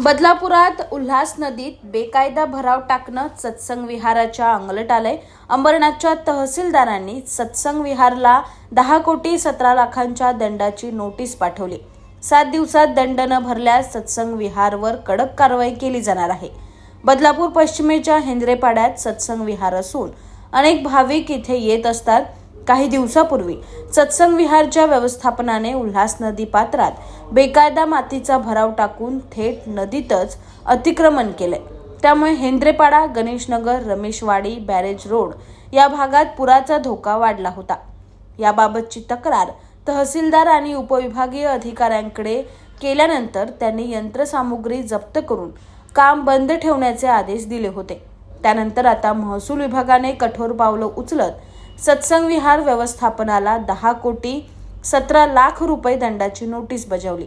बदलापुरात उल्हास नदीत बेकायदा भराव टाकणं सत्संग विहाराच्या अंगलट आलंय. अंबरनाथच्या तहसीलदारांनी सत्संग विहारला दहा कोटी सतरा लाखांच्या दंडाची नोटीस पाठवली. सात दिवसात दंड न भरल्यास सत्संग विहारवर कडक कारवाई केली जाणार आहे. बदलापूर पश्चिमेच्या हेंद्रेपाड्यात सत्संग विहार असून अनेक भाविक इथे येत असतात. काही दिवसापूर्वी सत्संग विहारच्या व्यवस्थापनाने उल्हास नदी पात्रात बेकायदा मातीचा भराव टाकून थेट नदीतच अतिक्रमण केले. त्यामुळे हेंद्रेपाडा गणेशनगर रमेशवाडी बॅरेज रोड या भागात पुराचा धोका वाढला होता. याबाबतची तक्रार तहसीलदार आणि उपविभागीय अधिकाऱ्यांकडे केल्यानंतर त्यांनी यंत्रसामुग्री जप्त करून काम बंद ठेवण्याचे आदेश दिले होते. त्यानंतर आता महसूल विभागाने कठोर पावलं उचलत सत्संग विहार व्यवस्थापनाला दहा कोटी सतरा लाख रुपये दंडाची नोटीस बजावली.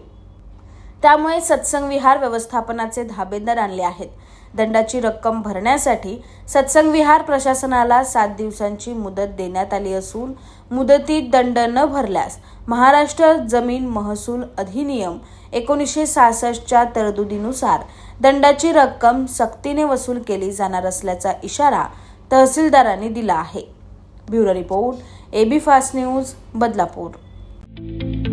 त्यामुळे सत्संग विहार व्यवस्थापनाचे धाबेदार आणले आहेत. दंडाची रक्कम भरण्यासाठी सत्संग विहार प्रशासनाला सात दिवसांची मुदत देण्यात आली असून मुदतीत दंड न भरल्यास महाराष्ट्र जमीन महसूल अधिनियम एकोणीसशे सहासष्टच्या तरतुदीनुसार दंडाची रक्कम सक्तीने वसूल केली जाणार असल्याचा इशारा तहसीलदारांनी दिला आहे. Bureau report AB fast news Badlapur.